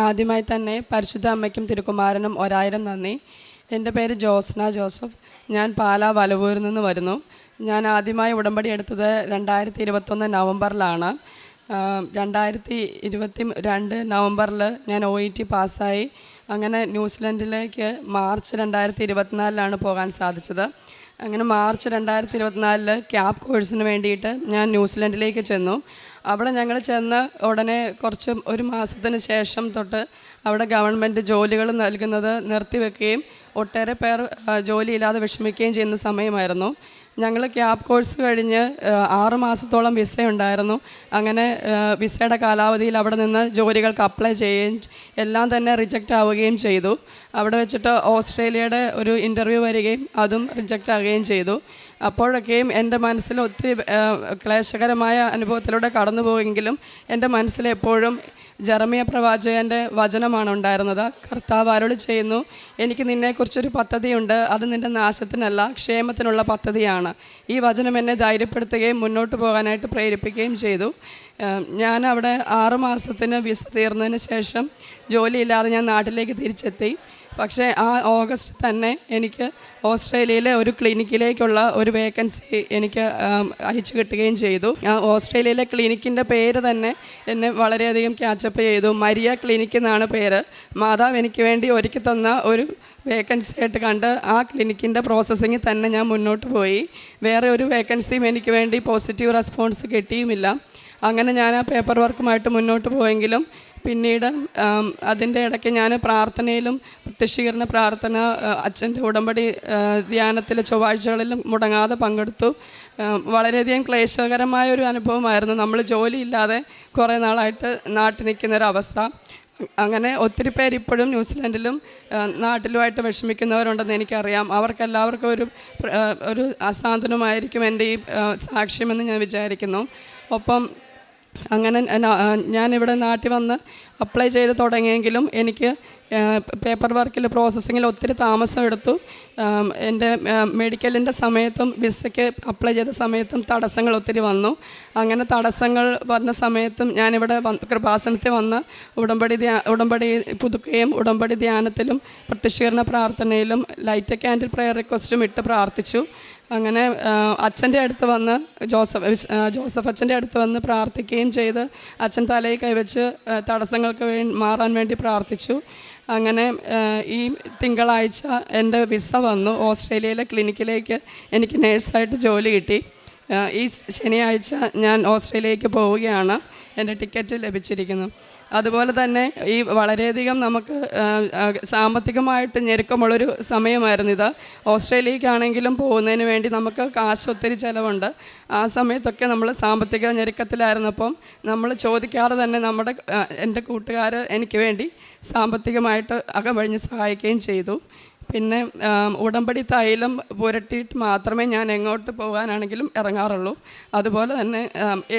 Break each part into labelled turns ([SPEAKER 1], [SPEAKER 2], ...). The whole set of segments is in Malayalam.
[SPEAKER 1] ആദ്യമായി തന്നെ പരിശുദ്ധ അമ്മയ്ക്കും തിരുക്കുമാരനും ഒരായിരം നന്ദി. എന്റെ പേര് ജോസ്ന ജോസഫ്. ഞാൻ പാലാ വലവൂരിൽ നിന്ന് വരുന്നു. ഞാൻ ആദ്യമായി ഉടമ്പടി എടുത്തത് രണ്ടായിരത്തി ഇരുപത്തൊന്ന് നവംബറിലാണ്. രണ്ടായിരത്തി ഇരുപത്തി രണ്ട് നവംബറിൽ ഞാൻ ഒ ഇ ടി പാസ്സായി. അങ്ങനെ ന്യൂസിലൻഡിലേക്ക് മാർച്ച് രണ്ടായിരത്തി ഇരുപത്തിനാലിലാണ് പോകാൻ സാധിച്ചത്. അങ്ങനെ മാർച്ച് രണ്ടായിരത്തി ഇരുപത്തിനാലിൽ ക്യാബ് കോഴ്സിന് വേണ്ടിയിട്ട് ഞാൻ ന്യൂസിലൻഡിലേക്ക് ചെന്നു. അവിടെ ഞങ്ങൾ ചെന്ന് ഉടനെ കുറച്ച് ഒരു മാസത്തിന് ശേഷം തൊട്ട് അവിടെ ഗവൺമെന്റ് ജോലികൾ നൽകുന്നത് നിർത്തിവെക്കുകയും ഒട്ടേറെ പേർ ജോലിയില്ലാതെ വിഷമിക്കുകയും ചെയ്യുന്ന സമയമായിരുന്നു. ഞങ്ങൾ ക്യാബ് കോഴ്സ് കഴിഞ്ഞ് ആറ് മാസത്തോളം വിസ ഉണ്ടായിരുന്നു. അങ്ങനെ വിസയുടെ കാലാവധിയിൽ അവിടെ നിന്ന് ജോലികൾക്ക് അപ്ലൈ ചെയ്യുകയും എല്ലാം തന്നെ റിജക്റ്റ് ആവുകയും ചെയ്തു. അവിടെ വെച്ചിട്ട് ഓസ്ട്രേലിയയുടെ ഒരു ഇന്റർവ്യൂ വരികയും അതും റിജക്റ്റ് ആവുകയും ചെയ്തു. അപ്പോഴൊക്കെയും എന്റെ മനസ്സിൽ ഒത്തിരി ക്ലേശകരമായ അനുഭവത്തിലൂടെ കടന്നു പോയെങ്കിലും എന്റെ മനസ്സിലെപ്പോഴും ജെറമിയ പ്രവാചകന്റെ വചനമാണ് ഉണ്ടായിരുന്നത്. കർത്താവ് അരുളി ചെയ്യുന്നു എനിക്ക് നിന്നെക്കുറിച്ചൊരു പദ്ധതിയുണ്ട്. അത് നിന്റെ നാശത്തിനല്ല ക്ഷേമത്തിനുള്ള പദ്ധതിയാണ്. ഈ വചനം എന്നെ ധൈര്യപ്പെടുത്തുകയും മുന്നോട്ട് പോകാനായിട്ട് പ്രേരിപ്പിക്കുകയും ചെയ്തു. ഞാൻ അവിടെ ആറുമാസത്തിന് വിസ തീർന്നതിന് ശേഷം ജോലിയില്ലാതെ ഞാൻ നാട്ടിലേക്ക് തിരിച്ചെത്തി. പക്ഷേ ആ ഓഗസ്റ്റ് തന്നെ എനിക്ക് ഓസ്ട്രേലിയയിലെ ഒരു ക്ലിനിക്കിലേക്കുള്ള ഒരു വേക്കൻസി എനിക്ക് അയച്ചു കിട്ടുകയും ചെയ്തു. ആ ഓസ്ട്രേലിയയിലെ ക്ലിനിക്കിന്റെ പേര് തന്നെ എന്നെ വളരെയധികം ക്യാച്ചപ്പ് ചെയ്തു. മരിയ ക്ലിനിക്ക് എന്നാണ് പേര്. മാതാവ് എനിക്ക് വേണ്ടി ഒരുക്കി തന്ന ഒരു വേക്കൻസി ആയിട്ട് കണ്ട് ആ ക്ലിനിക്കിന്റെ പ്രോസസ്സിങ്ങിൽ തന്നെ ഞാൻ മുന്നോട്ട് പോയി. വേറെ ഒരു വേക്കൻസിയും എനിക്ക് വേണ്ടി പോസിറ്റീവ് റെസ്പോൺസ് കിട്ടിയുമില്ല. അങ്ങനെ ഞാൻ ആ പേപ്പർ വർക്കുമായിട്ട് മുന്നോട്ട് പോയെങ്കിലും പിന്നീട് അതിന്റെ ഇടയ്ക്ക് ഞാൻ പ്രാർത്ഥനയിലും പ്രത്യക്ഷീകരണ പ്രാർത്ഥന അച്ഛന്റെ ഉടമ്പടി ധ്യാനത്തിൽ ചൊവ്വാഴ്ചകളിലും മുടങ്ങാതെ പങ്കെടുത്തു. വളരെയധികം ക്ലേശകരമായ ഒരു അനുഭവമായിരുന്നു. നമ്മൾ ജോലിയില്ലാതെ കുറേ നാളായിട്ട് നാട്ടിൽ നിൽക്കുന്നൊരവസ്ഥ അങ്ങനെ ഒത്തിരി പേര് ഇപ്പോഴും ന്യൂസിലൻഡിലും നാട്ടിലുമായിട്ട് വിഷമിക്കുന്നവരുണ്ടെന്ന് എനിക്കറിയാം. അവർക്കെല്ലാവർക്കും ഒരു ഒരു അസാന്തനമായിരിക്കും എന്റെ ഈ സാക്ഷ്യമെന്ന് ഞാൻ വിചാരിക്കുന്നു. ഒപ്പം അങ്ങനെ ഞാനിവിടെ നാട്ടിൽ വന്ന് അപ്ലൈ ചെയ്ത് തുടങ്ങിയെങ്കിലും എനിക്ക് പേപ്പർ വർക്കിൽ പ്രോസസ്സിങ്ങിൽ ഒത്തിരി താമസം എടുത്തു. എന്റെ മെഡിക്കലിന്റെ സമയത്തും വിസയ്ക്ക് അപ്ലൈ ചെയ്ത സമയത്തും തടസ്സങ്ങൾ ഒത്തിരി വന്നു. അങ്ങനെ തടസ്സങ്ങൾ വന്ന സമയത്തും ഞാനിവിടെ കൃപാസനത്തിൽ വന്ന് ഉടമ്പടി ഉടമ്പടി പുതുക്കുകയും ഉടമ്പടി ധ്യാനത്തിലും പ്രത്യക്ഷീകരണ പ്രാർത്ഥനയിലും ലൈറ്റ് ക്യാൻഡിൽ പ്രെയർ റിക്വസ്റ്റും ഇട്ട് പ്രാർത്ഥിച്ചു. അങ്ങനെ അച്ഛന്റെ അടുത്ത് വന്ന് ജോസഫ് ജോസഫ് അച്ഛന്റെ അടുത്ത് വന്ന് പ്രാർത്ഥിക്കുകയും ചെയ്ത് അച്ഛൻ തലയിൽ കൈവച്ച് തടസ്സങ്ങൾക്ക് വേ മാറാൻ വേണ്ടി പ്രാർത്ഥിച്ചു. അങ്ങനെ ഈ തിങ്കളാഴ്ച എന്റെ വിസ വന്നു. ഓസ്ട്രേലിയയിലെ ക്ലിനിക്കിലേക്ക് എനിക്ക് നേഴ്സായിട്ട് ജോലി കിട്ടി. ഈ ശനിയാഴ്ച ഞാൻ ഓസ്ട്രേലിയയ്ക്ക് പോവുകയാണ്. എന്റെ ടിക്കറ്റ് ലഭിച്ചിരിക്കുന്നു. അതുപോലെ തന്നെ ഈ വളരെയധികം നമുക്ക് സാമ്പത്തികമായിട്ട് ഞെരുക്കമുള്ളൊരു സമയമായിരുന്നു ഇത്. ഓസ്ട്രേലിയക്കാണെങ്കിലും പോകുന്നതിന് വേണ്ടി നമുക്ക് കാശ് ഒത്തിരി ചിലവുണ്ട്. ആ സമയത്തൊക്കെ നമ്മൾ സാമ്പത്തിക ഞെരുക്കത്തിലായിരുന്നപ്പം നമ്മൾ ചോദിക്കാതെ തന്നെ നമ്മുടെ എന്റെ കൂട്ടുകാർ എനിക്ക് വേണ്ടി സാമ്പത്തികമായിട്ട് അകം വഴിഞ്ഞ് സഹായിക്കുകയും ചെയ്തു. പിന്നെ ഉടമ്പടി തൈലം പുരട്ടിയിട്ട് മാത്രമേ ഞാൻ എങ്ങോട്ട് പോകാനാണെങ്കിലും ഇറങ്ങാറുള്ളൂ. അതുപോലെ തന്നെ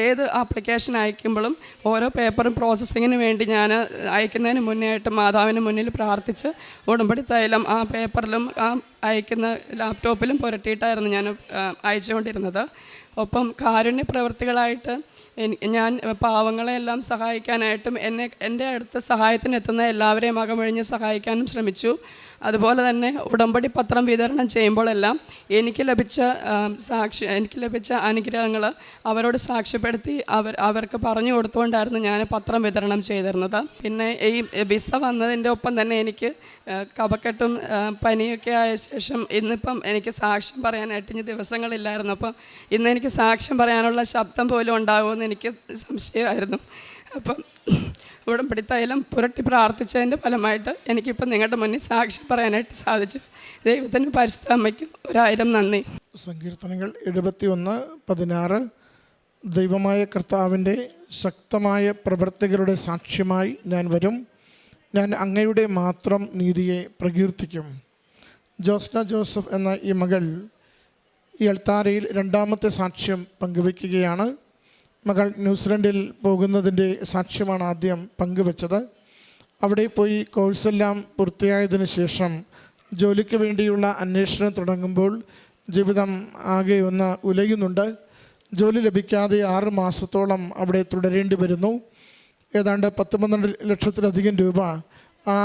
[SPEAKER 1] ഏത് ആപ്ലിക്കേഷൻ അയക്കുമ്പോഴും ഓരോ പേപ്പറും പ്രോസസ്സിങ്ങിന് വേണ്ടി ഞാൻ അയക്കുന്നതിന് മുന്നേ ആയിട്ട് മാതാവിന് മുന്നിൽ പ്രാർത്ഥിച്ച് ഉടമ്പടി തൈലം ആ പേപ്പറിലും ആ അയക്കുന്ന ലാപ്ടോപ്പിലും പുരട്ടിയിട്ടായിരുന്നു ഞാൻ അയച്ചുകൊണ്ടിരുന്നത്. ഒപ്പം കാരുണ്യ പ്രവൃത്തികളായിട്ട് ഞാൻ പാവങ്ങളെല്ലാം സഹായിക്കാനായിട്ടും എന്നെ എന്റെ അടുത്ത് സഹായത്തിന് എത്തുന്ന എല്ലാവരെയും അകമഴിഞ്ഞ് സഹായിക്കാനും ശ്രമിച്ചു. അതുപോലെ തന്നെ ഉടമ്പടി പത്രം വിതരണം ചെയ്യുമ്പോഴെല്ലാം എനിക്ക് ലഭിച്ച സാക്ഷി എനിക്ക് ലഭിച്ച അനുഗ്രഹങ്ങൾ അവരോട് സാക്ഷ്യപ്പെടുത്തി അവർ അവർക്ക് പറഞ്ഞു കൊടുത്തുകൊണ്ടായിരുന്നു ഞാൻ പത്രം വിതരണം ചെയ്തിരുന്നത്. പിന്നെ ഈ വിസ വന്നതിന്റെ ഒപ്പം തന്നെ എനിക്ക് കപക്കെട്ടും പനിയൊക്കെ ആയ ശേഷം ഇന്നിപ്പം എനിക്ക് സാക്ഷ്യം പറയാനായിട്ട് ഇനി ദിവസങ്ങളില്ലായിരുന്നു അപ്പം ഇന്ന് എനിക്ക് സാക്ഷ്യം പറയാനുള്ള ശബ്ദം പോലും ഉണ്ടാകുമെന്ന് എനിക്ക് സംശയമായിരുന്നു. അപ്പം ഉടമ്പടി തൈലം പുരട്ടി പ്രാർത്ഥിച്ചതിന്റെ ഫലമായിട്ട് എനിക്കിപ്പം നിങ്ങളുടെ മുന്നിൽ സാക്ഷി പറയാനായിട്ട് സാധിച്ചു. ദൈവത്തിന് പരിശുദ്ധ അമ്മയ്ക്കും ഒരായിരം നന്ദി.
[SPEAKER 2] സങ്കീർത്തനങ്ങൾ എഴുപത്തി ഒന്ന് പതിനാറ്. ദൈവമായ കർത്താവിന്റെ ശക്തമായ പ്രവർത്തികളുടെ സാക്ഷ്യമായി ഞാൻ വരും. ഞാൻ അങ്ങയുടെ മാത്രം നീതിയെ പ്രകീർത്തിക്കും. ജോസ്ന ജോസഫ് എന്ന ഈ മകൾ ഈ അൾത്താരയിൽ രണ്ടാമത്തെ സാക്ഷ്യം പങ്കുവയ്ക്കുകയാണ്. മകൾ ന്യൂസിലൻഡിൽ പോകുന്നതിന്റെ സാക്ഷ്യമാണ് ആദ്യം പങ്കുവച്ചത്. അവിടെ പോയി കോഴ്സെല്ലാം പൂർത്തിയായതിനു ശേഷം ജോലിക്ക് വേണ്ടിയുള്ള അന്വേഷണം തുടങ്ങുമ്പോൾ ജീവിതം ആകെ ഒന്ന് ഉലയുന്നുണ്ട്. ജോലി ലഭിക്കാതെ ആറ് മാസത്തോളം അവിടെ തുടരേണ്ടി വരുന്നു. ഏതാണ്ട് പത്ത് പന്ത്രണ്ട് ലക്ഷത്തിലധികം രൂപ ആ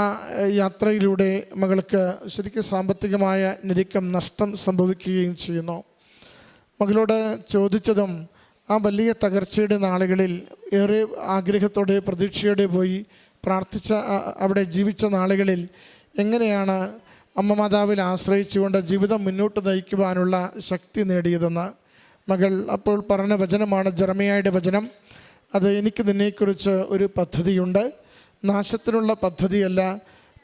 [SPEAKER 2] യാത്രയിലൂടെ മകൾക്ക് ശരിക്കും സാമ്പത്തികമായ ഞെരുക്കം നഷ്ടം സംഭവിക്കുകയും ചെയ്യുന്നു. മകളോട് ചോദിച്ചതും ആ വലിയ തകർച്ചയുടെ നാളുകളിൽ ഏറെ ആഗ്രഹത്തോടെ പ്രതീക്ഷയോടെ പോയി പ്രാർത്ഥിച്ച അവിടെ ജീവിച്ച നാളുകളിൽ എങ്ങനെയാണ് അമ്മ മാതാവിൽ ആശ്രയിച്ചുകൊണ്ട് ജീവിതം മുന്നോട്ട് നയിക്കുവാനുള്ള ശക്തി നേടിയതെന്ന് മകൾ അപ്പോൾ പറഞ്ഞ വചനമാണ് ജർമ്മയായുടെ വചനം. അത് എനിക്ക് നിന്നെക്കുറിച്ച് ഒരു പദ്ധതിയുണ്ട്. നാശത്തിനുള്ള പദ്ധതിയല്ല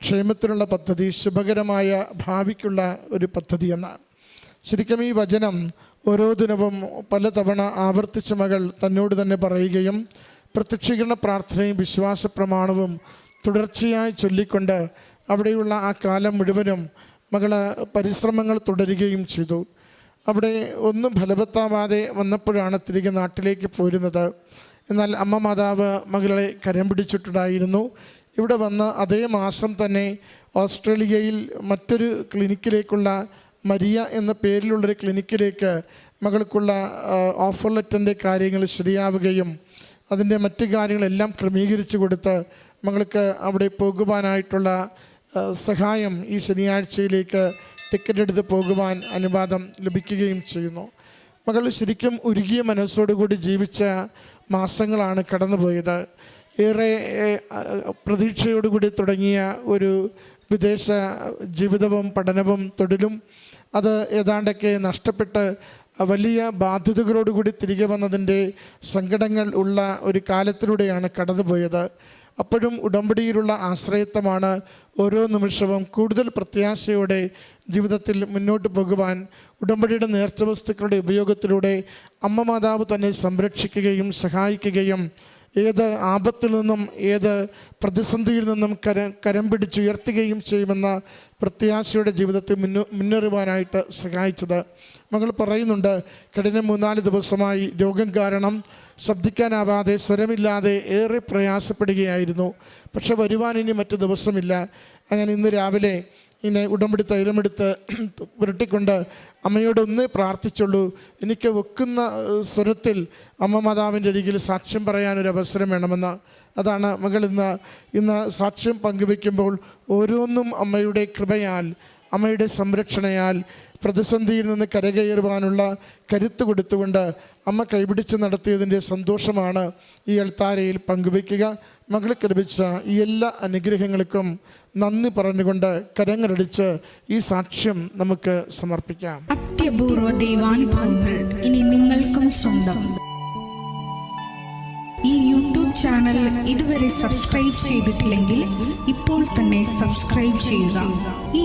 [SPEAKER 2] ക്ഷേമത്തിനുള്ള പദ്ധതി ശുഭകരമായ ഭാവിക്കുള്ള ഒരു പദ്ധതി എന്നാണ്. ശരിക്കും ഈ വചനം ഓരോ ദിനവും പലതവണ ആവർത്തിച്ച മകൾ തന്നോട് തന്നെ പറയുകയും പ്രത്യക്ഷീകരണ പ്രാർത്ഥനയും വിശ്വാസ പ്രമാണവും തുടർച്ചയായി ചൊല്ലിക്കൊണ്ട് അവിടെയുള്ള ആ കാലം മുഴുവനും മകൾ പരിശ്രമങ്ങൾ തുടരുകയും ചെയ്തു. അവിടെ ഒന്നും ഫലവത്താവാതെ വന്നപ്പോഴാണ് തിരികെ നാട്ടിലേക്ക് പോരുന്നത്. എന്നാൽ അമ്മ മാതാവ് മകളെ കരം പിടിച്ചിട്ടുണ്ടായിരുന്നു. ഇവിടെ വന്ന് അതേ മാസം തന്നെ ഓസ്ട്രേലിയയിൽ മറ്റൊരു ക്ലിനിക്കിലേക്കുള്ള മരിയ എന്ന പേരിലുള്ളൊരു ക്ലിനിക്കിലേക്ക് മകൾക്കുള്ള ഓഫർ ലെറ്ററിന്റെ കാര്യങ്ങൾ ശരിയാവുകയും അതിന്റെ മറ്റു കാര്യങ്ങളെല്ലാം ക്രമീകരിച്ചു കൊടുത്ത് മകൾക്ക് അവിടെ പോകുവാനായിട്ടുള്ള സഹായം ഈ ശനിയാഴ്ചയിലേക്ക് ടിക്കറ്റ് എടുത്ത് പോകുവാൻ അനുവാദം ലഭിക്കുകയും ചെയ്യുന്നു. മകൾ ശരിക്കും ഉരുകിയ മനസ്സോടുകൂടി ജീവിച്ച മാസങ്ങളാണ് കടന്നുപോയത്. ഏറെ പ്രതീക്ഷയോടുകൂടി തുടങ്ങിയ ഒരു വിദേശ ജീവിതവും പഠനവും തൊഴിലും അത് ഏതാണ്ടൊക്കെ നഷ്ടപ്പെട്ട് വലിയ ബാധ്യതകളോടുകൂടി തിരികെ വന്നതിന്റെ സങ്കടങ്ങൾ ഉള്ള ഒരു കാലത്തിലൂടെയാണ് കടന്നുപോയത്. അപ്പോഴും ഉടമ്പടിയിലുള്ള ആശ്രയത്വമാണ് ഓരോ നിമിഷവും കൂടുതൽ പ്രത്യാശയോടെ ജീവിതത്തിൽ മുന്നോട്ട് പോകുവാൻ ഉടമ്പടിയുടെ നേർച്ച വസ്തുക്കളുടെ ഉപയോഗത്തിലൂടെ അമ്മ മാതാവ് തന്നെ സംരക്ഷിക്കുകയും സഹായിക്കുകയും ഏത് ആപത്തിൽ നിന്നും ഏത് പ്രതിസന്ധിയിൽ നിന്നും കര കരം പിടിച്ചുയർത്തുകയും ചെയ്യുമെന്ന പ്രത്യാശയുടെ ജീവിതത്തെ മുന്നോ മുന്നേറുവാനായിട്ട് സഹായിച്ചത്. മകൾ പറയുന്നുണ്ട് കഠിന മൂന്നാൽ ദിവസമായി രോഗം കാരണം ശബ്ദിക്കാനാവാതെ സ്വരമില്ലാതെ ഏറെ പ്രയാസപ്പെടുകയായിരുന്നു. പക്ഷെ വരുവാൻ ഇനി മറ്റു ദിവസമില്ല. അങ്ങനെ ഇന്ന് രാവിലെ ഇങ്ങനെ ഉടമ്പടി തൈലമെടുത്ത് പുരട്ടിക്കൊണ്ട് അമ്മയോട് ഒന്നേ പ്രാർത്ഥിച്ചുള്ളൂ. എനിക്ക് വെക്കുന്ന സ്വരത്തിൽ അമ്മ മാതാവിന്റെ അരികിൽ സാക്ഷ്യം പറയാനൊരു അവസരം വേണമെന്ന്. അതാണ് മകൾ ഇന്ന് ഇന്ന് സാക്ഷ്യം പങ്കുവെക്കുമ്പോൾ ഓരോന്നും അമ്മയുടെ കൃപയാൽ അമ്മയുടെ സംരക്ഷണയാൽ പ്രതിസന്ധിയിൽ നിന്ന് കരകയറുവാനുള്ള കരുത്ത് കൊടുത്തുകൊണ്ട് അമ്മ കൈപിടിച്ച് നടത്തിയതിന്റെ സന്തോഷമാണ് ഈ അൾത്താരയിൽ പങ്കുവയ്ക്കുക. മകൾക്ക് ലഭിച്ച ഈ എല്ലാ അനുഗ്രഹങ്ങൾക്കും നന്ദി പറഞ്ഞുകൊണ്ട് കരങ്ങളടിച്ച് ഈ സാക്ഷ്യം നമുക്ക് സമർപ്പിക്കാം.
[SPEAKER 3] അത്യപൂർവ ദൈവാനുഭവങ്ങൾ ഇനി നിങ്ങൾക്കും സ്വന്തം. ഈ യൂട്യൂബ് ചാനൽ ഇതുവരെ സബ്സ്ക്രൈബ് ചെയ്തിട്ടില്ലെങ്കിൽ ഇപ്പോൾ തന്നെ സബ്സ്ക്രൈബ് ചെയ്യുക. ഈ